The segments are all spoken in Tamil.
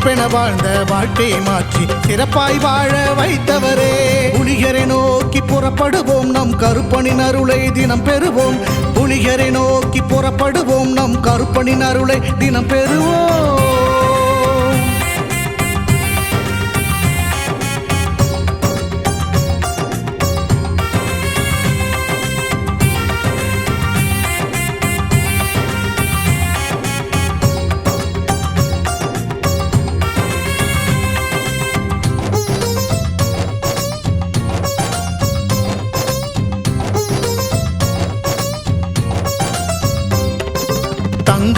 வெறுப்பென வாழ்ந்த வாழ்க்கையை மாற்றி சிறப்பாய் வாழ வைத்தவரே. புனிகரை நோக்கி புறப்படுவோம் நம் கருப்பனின் அருளை தினம் பெறுவோம். புனிகரை நோக்கி புறப்படுவோம் நம் கருப்பனின் அருளை தினம் பெறுவோம்.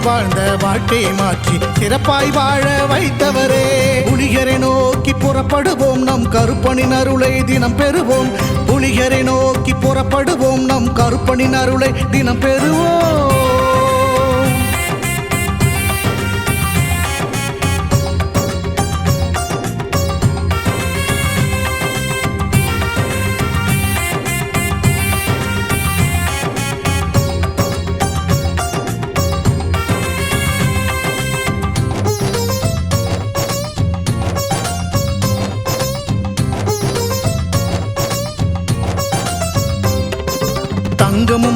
வாழ்ந்த வாழ்க்கையை மாற்றி சிறப்பாய் வாழ வைத்தவரே. புலிகரை நோக்கி புறப்படுவோம் நம் கருப்பனின் அருளை தினம் பெறுவோம். புலிகரை நோக்கி புறப்படுவோம் நம் கருப்பனின் அருளை தினம் பெறுவோம்.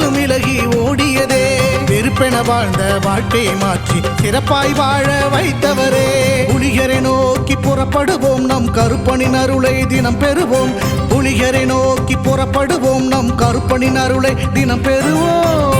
காலும் இலகி ஓடியதே. வெறுப்பென வாழ்ந்த வாழ்க்கையை மாற்றி சிறப்பாய் வாழ வைத்தவரே. புலிகரை நோக்கி புறப்படுவோம் நம் கருப்பனின் அருளை தினம் பெறுவோம். புலிகரை நோக்கி புறப்படுவோம் நம் கருப்பனின் அருளை தினம் பெறுவோம்.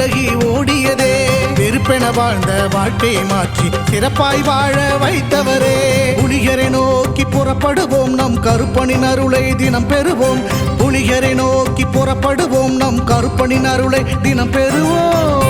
விலகி ஓடியதே. வெறுப்பென வாழ்ந்த வாழ்க்கையை மாற்றி சிறப்பாய் வாழ வைத்தவரே. புலிகரை நோக்கி புறப்படுவோம் நம் கருப்பனின் அருளை தினம் பெறுவோம். புலிகரை நோக்கி புறப்படுவோம் நம் கருப்பனின் அருளை தினம் பெறுவோம்.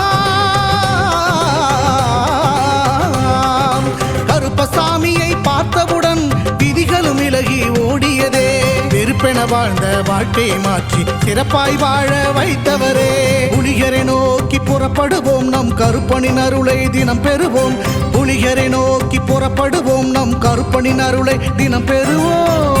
விதிகளும் விலகி ஓடியதே. வெறுப்பென வாழ்ந்த வாழ்க்கையை மாற்றி சிறப்பாய் வாழ வைத்தவரே. புலிகரை நோக்கி புறப்படுவோம் நம் கருப்பனின் அருளை தினம் பெறுவோம். புலிகரை நோக்கி புறப்படுவோம் நம் கருப்பனின் அருளை தினம் பெறுவோம்.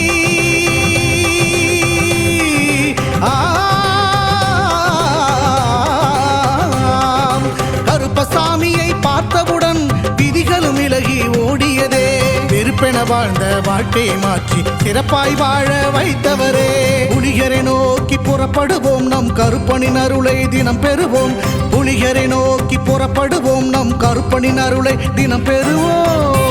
சாமியை பார்த்தவுடன் விதிகளும் விலகி ஓடியதே. வெறுப்பென வாழ்ந்த வாழ்க்கையை மாற்றி சிறப்பாய் வாழ வைத்தவரே. புலிகரை நோக்கி புறப்படுவோம் நம் கருப்பனின் அருளை தினம் பெறுவோம். புலிகரை நோக்கி புறப்படுவோம் நம் கருப்பனின் அருளை தினம் பெறுவோம்.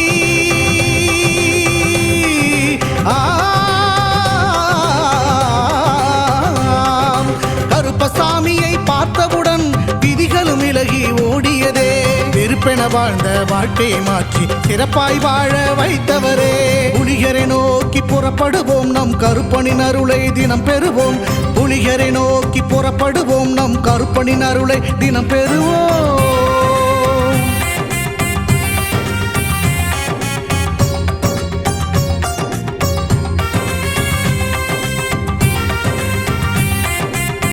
சாமியை பார்த்தவுடன் விதிகளும் விலகி ஓடியதே. வெறுப்பென வாழ்ந்த வாழ்க்கையை மாற்றி சிறப்பாய் வாழ வைத்தவரே. புலிகரை நோக்கி புறப்படுவோம் நம் கருப்பனின் அருளை தினம் பெறுவோம். புலிகரை நோக்கி புறப்படுவோம் நம் கருப்பனின் அருளை தினம் பெறுவோம்.